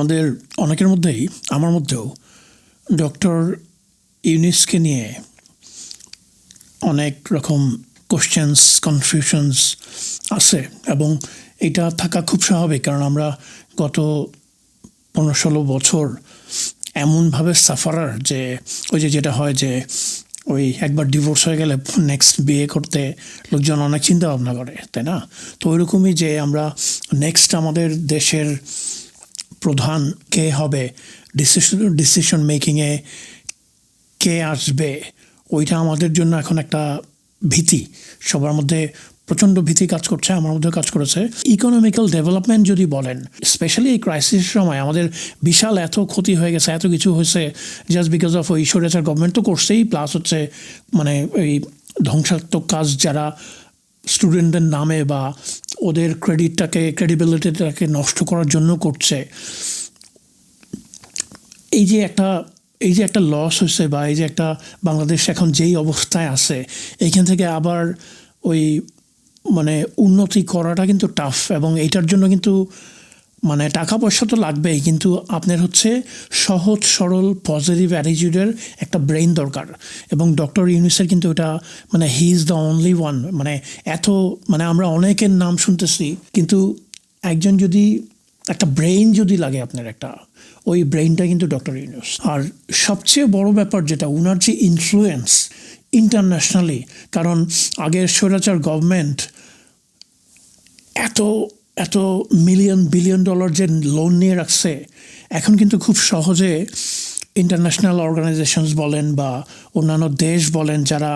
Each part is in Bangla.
আমাদের অনেকের মধ্যেই, আমার মধ্যেও ডক্টর ইউনিসকে নিয়ে অনেক রকম কোশ্চেন্স কনফিউশনস আছে এবং এটা থাকা খুব স্বাভাবিক কারণ আমরা গত পনেরো ষোলো বছর এমনভাবে সাফারার যে ওই যে যেটা হয় যে ওই একবার ডিভোর্স হয়ে গেলে নেক্সট বিয়ে করতে লোকজন অনেক চিন্তা ভাবনা করে, তাই না? তো ওইরকমই যে আমরা নেক্সট আমাদের দেশের প্রধান কে হবে? ডিসিশন ডিসিশন মেকিংয়ে কে আসবে? ওইটা আমাদের জন্য এখন একটা ভীতি। সবার মধ্যে প্রচণ্ড ভীতি কাজ করছে, আমার মধ্যে কাজ করেছে। ইকোনমিক্যাল ডেভেলপমেন্ট যদি বলেন স্পেশালি এই ক্রাইসিসের সময়, আমাদের বিশাল এত ক্ষতি হয়ে গেছে, এত কিছু হয়েছে জাস্ট বিকজ অফ ওই স্বৈরাচার গভর্নমেন্ট তো করছেই প্লাস হচ্ছে মানে এই ধ্বংসাত্মক কাজ যারা স্টুডেন্টদের নামে বা ওদের ক্রেডিটটাকে ক্রেডিবিলিটিটাকে নষ্ট করার জন্য করছে। এই যে একটা, এই যে একটা লস হয়েছে বা এই যে একটা বাংলাদেশ এখন যেই অবস্থায় আছে, এইখান থেকে আবার ওই মানে উন্নতি করাটা কিন্তু টাফ এবং এটার জন্য কিন্তু মানে টাকা পয়সা তো লাগবেই, কিন্তু আপনার হচ্ছে সহজ, সরল পজিটিভ অ্যাটিটিউডের একটা ব্রেইন দরকার। এবং ডক্টর ইউনিসের কিন্তু এটা মানে he is the only one মানে এত মানে আমরা অনেকের নাম শুনতেছি, কিন্তু একজন যদি, একটা ব্রেইন যদি লাগে আপনার একটা, ওই ব্রেইনটা কিন্তু ডক্টর ইউনুস। আর সবচেয়ে বড় ব্যাপার যেটা, উনার যে ইনফ্লুয়েন্স ইন্টারন্যাশনালি কারণ আগের স্বৈরাচার গভর্নমেন্ট এত এত মিলিয়ন বিলিয়ন ডলার যে লোন নিয়ে রাখছে, এখন কিন্তু খুব সহজে ইন্টারন্যাশনাল অর্গানাইজেশনস বলেন বা অন্যান্য দেশ বলেন যারা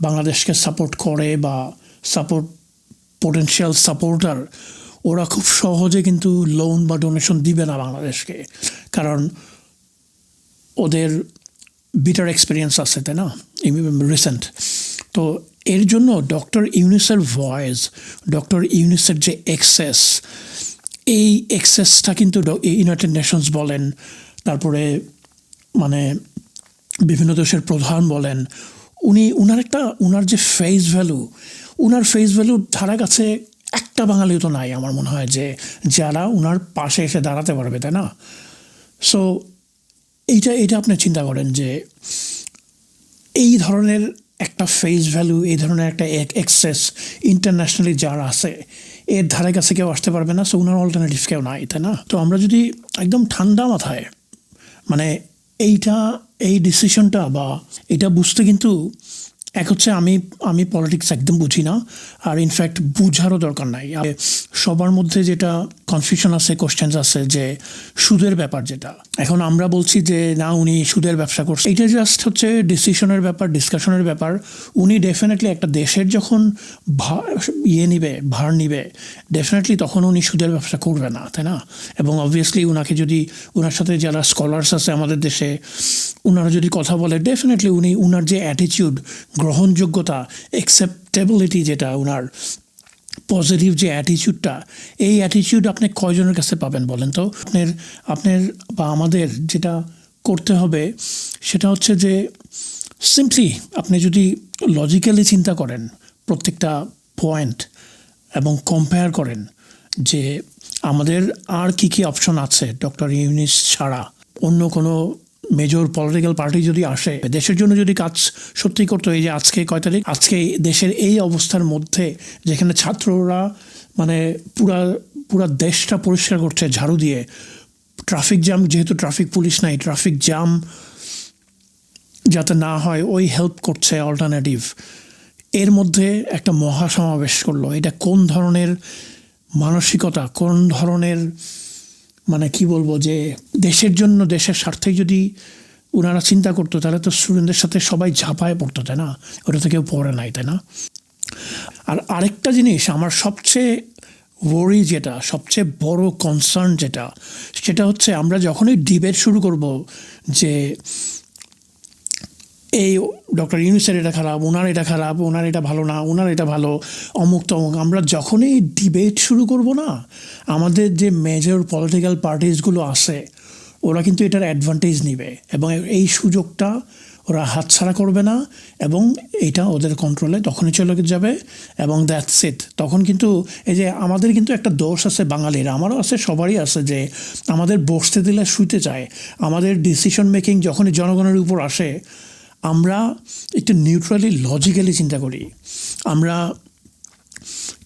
বাংলাদেশকে সাপোর্ট করে বা সাপোর্ট পোটেন্সিয়াল সাপোর্টার ওরা খুব সহজে কিন্তু লোন বা ডোনেশন দিবে না বাংলাদেশকে। কারণ ওদের বিটার এক্সপিরিয়েন্স আছে, তাই না? রিসেন্ট তো এর জন্য ডক্টর ইউনিসের ভয়েস, ডক্টর ইউনিসের যে এক্সেস, এই এক্সেসটা কিন্তু ইউনাইটেড নেশনস বলেন, তারপরে মানে বিভিন্ন দেশের প্রধান বলেন, উনি, উনার একটা, উনার যে ফেস ভ্যালু উনার ফেস ভ্যালু ধারা কাছে একটা বাঙালিও তো নাই আমার মনে হয় যে, যারা উনার পাশে এসে দাঁড়াতে পারবে, তাই না? সো এইটা এটা আপনি চিন্তা করেন যে, এই ধরনের একটা ফেস ভ্যালু এই ধরনের একটা এক্সেস ইন্টারন্যাশনালি যারা আছে, এর ধারে কাছে কেউ আসতে পারবে না সো ওনার অল্টারনেটিভ কেউ নাই, তাই না? তো আমরা যদি একদম ঠান্ডা মাথায় মানে এইটা, এই ডিসিশনটা বা এটা বুঝতে কিন্তু এক হচ্ছে আমি আমি পলিটিক্স একদম বুঝি না, আর ইনফ্যাক্ট বুঝারও দরকার নাই। সবার মধ্যে যেটা কনফিউশন আছে কোশ্চেন্স আছে, যে সুদের ব্যাপার যেটা। এখন আমরা বলছি যে, না, উনি সুদের ব্যবসা করছে। এটা জাস্ট হচ্ছে ডিসিশনের ব্যাপার ডিসকাশনের ব্যাপার। উনি ডেফিনেটলি একটা দেশের যখন ইয়ে নিবে, ভার নিবে ডেফিনেটলি তখন উনি সুদের ব্যবসা করবে না, তাই না? এবং অবভিয়াসলি উনাকে যদি ওনার সাথে যারা স্কলার্স আছে আমাদের দেশে ওনারা যদি কথা বলে ডেফিনেটলি উনি, উনার যে অ্যাটিটিউড গ্রহণযোগ্যতা অ্যাকসেপ্টেবিলিটি যেটা ওনার পজিটিভ যে অ্যাটিচিউডটা এই অ্যাটিচিউড আপনি কয়জনের কাছে পাবেন বলেন তো? আপনার আপনার বা আমাদের যেটা করতে হবে সেটা হচ্ছে যে সিম্পলি আপনি যদি লজিক্যালি চিন্তা করেন, প্রত্যেকটা পয়েন্ট এবং কম্পেয়ার করেন যে আমাদের আর কি কি অপশন আছে ডক্টর ইউনিস ছাড়া। অন্য কোনো মেজর পলিটিক্যাল পার্টি যদি আসে, দেশের জন্য যদি কাজ সত্যি করতো, এই যে আজকে কয় তারিখ? আজকে দেশের এই অবস্থার মধ্যে যেখানে ছাত্ররা মানে পুরা পুরা দেশটা পরিষ্কার করছে ঝাড়ু দিয়ে ট্রাফিক জ্যাম যেহেতু ট্রাফিক পুলিশ নাই ট্রাফিক জ্যাম যাতে না হয়, ওই হেল্প করছে অল্টারনেটিভ এর মধ্যে একটা মহা সমাবেশ করল। এটা কোন ধরনের মানসিকতা, কোন ধরনের মানে কি বলব যে দেশের জন্য, দেশের স্বার্থে যদি ওনারা চিন্তা করতো, তাহলে তো স্টুডেন্টদের সাথে সবাই ঝাঁপায় পড়তো, তাই না? ওটা তো কেউ পড়ে নাই, তাই না? আর আরেকটা জিনিস, আমার সবচেয়ে ওরি যেটা, সবচেয়ে বড় কনসার্ন যেটা, সেটা হচ্ছে আমরা যখনই ডিবেট শুরু করব যে এই ডক্টর ইউনুসের এটা খারাপ ওনার এটা খারাপ ওনার এটা ভালো না ওনার এটা ভালো, অমুক তমুক। আমরা যখনই ডিবেট শুরু করব না, আমাদের যে মেজর পলিটিক্যাল পার্টিসগুলো আছে, ওরা কিন্তু এটার অ্যাডভান্টেজ নিবে এবং এই সুযোগটা ওরা হাতছাড়া করবে না এবং এটা ওদের কন্ট্রোলে তখনই চলে যাবে এবং দ্যাটস ইট তখন কিন্তু এই যে আমাদের কিন্তু একটা দোষ আছে বাঙালির, আমারও আছে, সবারই আছে যে আমাদের বসতে দিলে শুইতে চায়। আমাদের ডিসিশন মেকিং যখনই জনগণের উপর আসে আমরা একটু নিউট্রালি লজিক্যালি চিন্তা করি। আমরা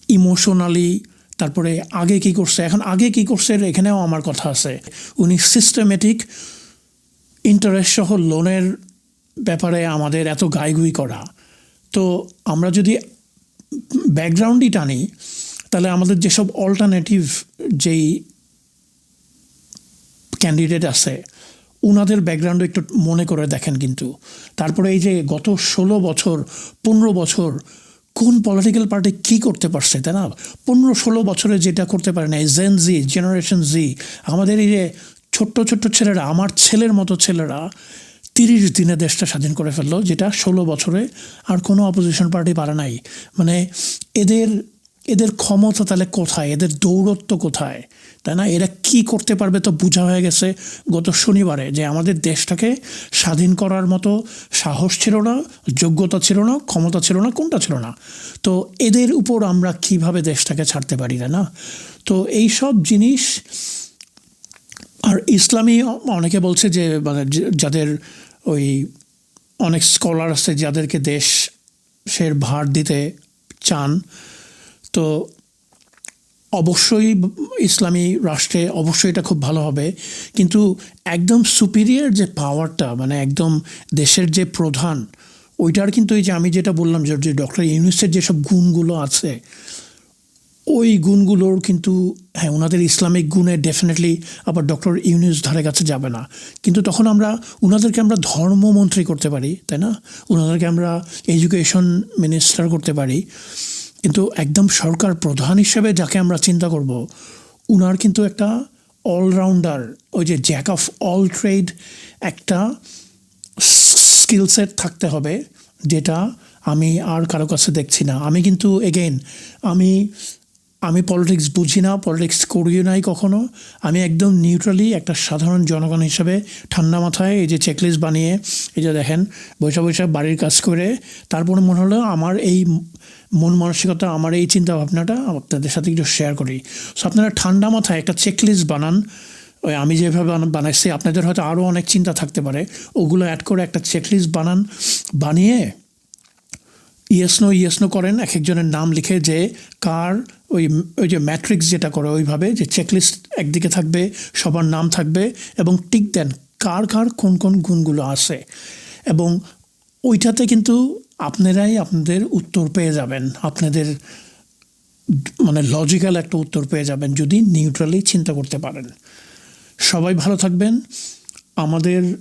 ইমোশনালি তারপরে আগে কি করছে? এখন আগে কি করছে? এখানেও আমার কথা আছে। উনি সিস্টেমেটিক ইন্টারেস্ট সহ লোনের ব্যাপারে আমাদের এত গাইগুই করা। তো আমরা যদি ব্যাকগ্রাউন্ডই টানি, তাহলে আমাদের যেসব অল্টারনেটিভ যেই ক্যান্ডিডেট আছে ওনাদের ব্যাকগ্রাউন্ড একটু মনে করে দেখেন কিন্তু। তারপরে এই যে গত ষোলো বছর, পনেরো বছর, কোন পলিটিক্যাল পার্টি কী করতে পারছে, তাই না? পনেরো ষোলো বছরে যেটা করতে পারে না জেন জি জেনারেশন জি আমাদের এই যে ছোট্ট ছোট্ট ছেলেরা, আমার ছেলের মতো ছেলেরা, তিরিশ দিনে দেশটা স্বাধীন করে ফেলল, যেটা ষোলো বছরে আর কোনো অপোজিশন পার্টি পারে নাই। মানে এদের এদের ক্ষমতা তাহলে কোথায়? এদের দৌরত্ব কোথায়? তাই না? এরা কি করতে পারবে তো বোঝা হয়ে গেছে গত শনিবারে যে আমাদের দেশটাকে স্বাধীন করার মতো সাহস ছিল না, যোগ্যতা ছিল না, ক্ষমতা ছিল না, কোনটা ছিল না? তো এদের উপর আমরা কীভাবে দেশটাকে ছাড়তে পারি, তাই না? তো এই সব জিনিস, আর ইসলামী অনেকে বলছে যে মানে যাদের ওই অনেক স্কলার আছে, যাদেরকে দেশ সের ভার দিতে চান তো অবশ্যই ইসলামী রাষ্ট্রে অবশ্যই এটা খুব ভালো হবে। কিন্তু একদম সুপিরিয়র যে পাওয়ারটা মানে একদম দেশের যে প্রধান, ওইটার কিন্তু এই যে আমি যেটা বললাম যে ডক্টর ইউনুসের যেসব গুণগুলো আছে, ওই গুণগুলোর কিন্তু হ্যাঁ ওনাদের ইসলামিক গুণে ডেফিনেটলি আবার ডক্টর ইউনিস ধারে কাছে যাবে না। কিন্তু তখন আমরা, ওনাদেরকে আমরা ধর্মমন্ত্রী করতে পারি, তাই না? ওনাদেরকে আমরা এডুকেশন মিনিস্টার করতে পারি। কিন্তু একদম সরকার প্রধান হিসেবে যাকে আমরা চিন্তা করব, উনার কিন্তু একটা অলরাউন্ডার ওই যে জ্যাক অফ অল ট্রেড একটা স্কিল সেট থাকতে হবে, যেটা আমি আর কারও কাছে দেখছি না। আমি কিন্তু এগেইন আমি আমি পলিটিক্স বুঝি না পলিটিক্স করিও নাই কখনো। আমি একদম নিউট্রালি একটা সাধারণ জনগণ হিসাবে ঠান্ডা মাথায় এই যে চেকলিস্ট বানিয়ে, এই যে দেখেন বৈশা বৈশা বাড়ির কাজ করে, তারপরে মনে হলো আমার এই মন মানসিকতা, আমার এই চিন্তা ভাবনাটা আপনাদের সাথে একটু শেয়ার করি। সো আপনারা ঠান্ডা মাথায় একটা চেকলিস্ট বানান। ওই আমি যেভাবে বানাইছি, আপনাদের হয়তো আরও অনেক চিন্তা থাকতে পারে। ওগুলো অ্যাড করে একটা চেকলিস্ট বানান। বানিয়ে ইয়েসনো ইয়েসনো করেন। এক একজনের নাম লিখে যে কার ওই ওই যে ম্যাট্রিক্স যেটা করে ওইভাবে যে চেকলিস্ট একদিকে থাকবে, সবার নাম থাকবে এবং টিক দেন কার কার কোন কোন গুণগুলো আছে। এবং ওইটাতে কিন্তু আপনারাই আপনাদের উত্তর পেয়ে যাবেন। আপনাদের মানে লজিক্যাল একটা উত্তর পেয়ে যাবেন যদি নিউট্রালি চিন্তা করতে পারেন। সবাই ভালো থাকবেন। আমাদের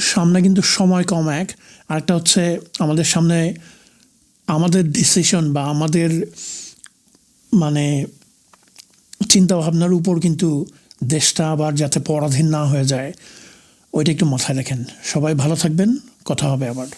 সামনে কিন্তু সময় কম এক। আরেকটা হচ্ছে আমাদের সামনে আমাদের ডিসিশন বা আমাদের মানে চিন্তা ভাবনার উপর কিন্তু দেশটা আবার যাতে পরাধীন না হয়ে যায়, ওইটা একটু মাথায় রাখেন। সবাই ভালো থাকবেন। কথা হবে আবার